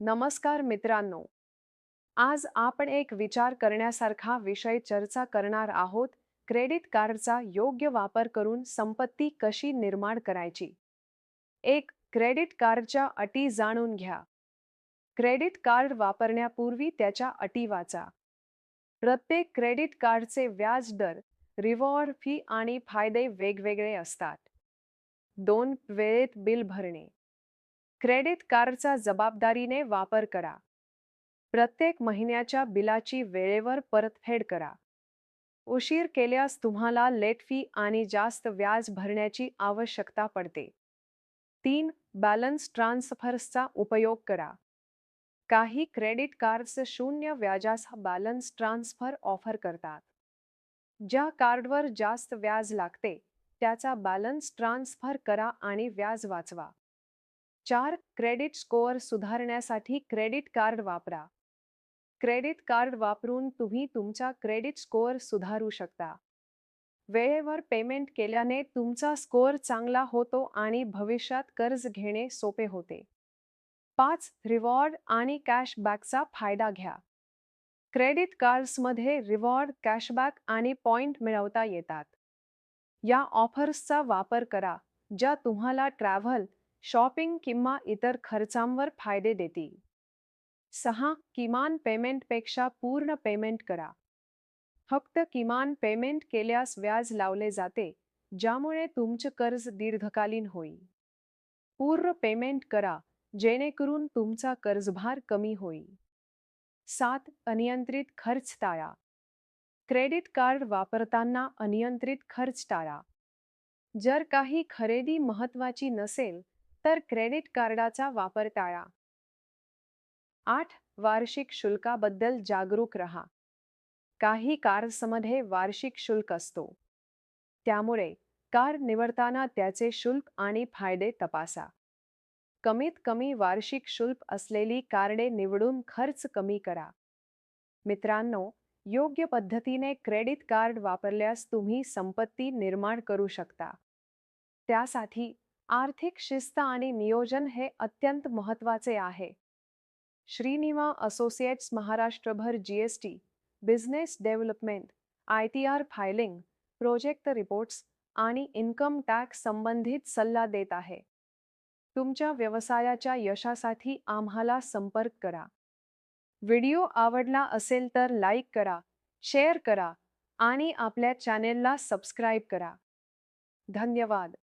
नमस्कार मित्रांनो. आज आपण एक विचार करण्यासारखा विषय चर्चा करणार आहोत. क्रेडिट कार्डचा योग्य वापर करून संपत्ती कशी निर्माण करायची? एक क्रेडिट कार्डच्या अटी जाणून घ्या. क्रेडिट कार्ड वापरण्यापूर्वी त्याच्या अटी वाचा. प्रत्येक क्रेडिट कार्डचे व्याज दर रिवॉर्ड फी आणि फायदे वेगवेगळे असतात. दोन वेळेत बिल भरणे. क्रेडिट कार्डचा जबाबदारीने वापर करा. प्रत्येक महिन्याच्या बिलाची वेळेवर परतफेड करा. उशीर केल्यास तुम्हाला लेट फी आणि जास्त व्याज भरण्याची आवश्यकता पडते. तीन बॅलन्स ट्रान्सफर्सचा उपयोग करा. काही क्रेडिट कार्ड्स शून्य व्याजाचा बॅलन्स ट्रान्सफर ऑफर करतात. ज्या कार्डवर जास्त व्याज लागते त्याचा बॅलन्स ट्रान्सफर करा आणि व्याज वाचवा. चार क्रेडिट स्कोअर सुधारण्यासाठी क्रेडिट कार्ड वापरा. क्रेडिट कार्ड वापरून तुम्ही तुमचा क्रेडिट स्कोअर सुधारू शकता. वेळेवर पेमेंट केल्याने तुमचा स्कोअर चांगला होतो आणि भविष्यात कर्ज घेणे सोपे होते. पाच रिवॉर्ड आणि कॅशबॅकचा फायदा घ्या. क्रेडिट कार्ड्समध्ये रिवॉर्ड कॅशबॅक आणि पॉइंट मिळवता येतात. या ऑफर्सचा वापर करा ज्या तुम्हाला ट्रॅव्हल शॉपिंग किंवा इतर खर्चांवर फायदे देतील सहा किमान पेमेंटपेक्षा पूर्ण पेमेंट करा. फक्त किमान पेमेंट केल्यास व्याज लावले जाते ज्यामुळे तुमचं कर्ज दीर्घकालीन होईल. पूर्ण पेमेंट करा जेणेकरून तुमचा कर्जभार कमी होईल. सात अनियंत्रित खर्च टाळा. क्रेडिट कार्ड वापरताना अनियंत्रित खर्च टाळा. जर काही खरेदी महत्वाची नसेल तर क्रेडिट कार्डाचा वापर टाळा. आठ. वार्षिक शुल्काबद्दल जागरूक रहा. काही कार्समध्ये वार्षिक शुल्क असतो. त्यामुळे कार निवडताना त्याचे शुल्क आणि फायदे तपासा. कमीत कमी वार्षिक शुल्क असलेली कार्डे निवडून खर्च कमी करा. मित्रांनो योग्य पद्धतीने क्रेडिट कार्ड वापरल्यास तुम्ही संपत्ती निर्माण करू शकता. त्यासाठी आर्थिक शिस्त आणि नियोजन हे अत्यंत महत्त्वाचे आहे. श्रीनिवा असोसिएट्स महाराष्ट्रभर GST business development I T R filing project reports आणि इन्कम टॅक्स संबंधित सल्ला देत आहे. तुमच्या व्यवसायाच्या यशासाठी आम्हाला संपर्क करा. व्हिडिओ आवडला असेल तर लाईक करा शेअर करा आणि आपल्या चॅनेलला सबस्क्राईब करा. धन्यवाद.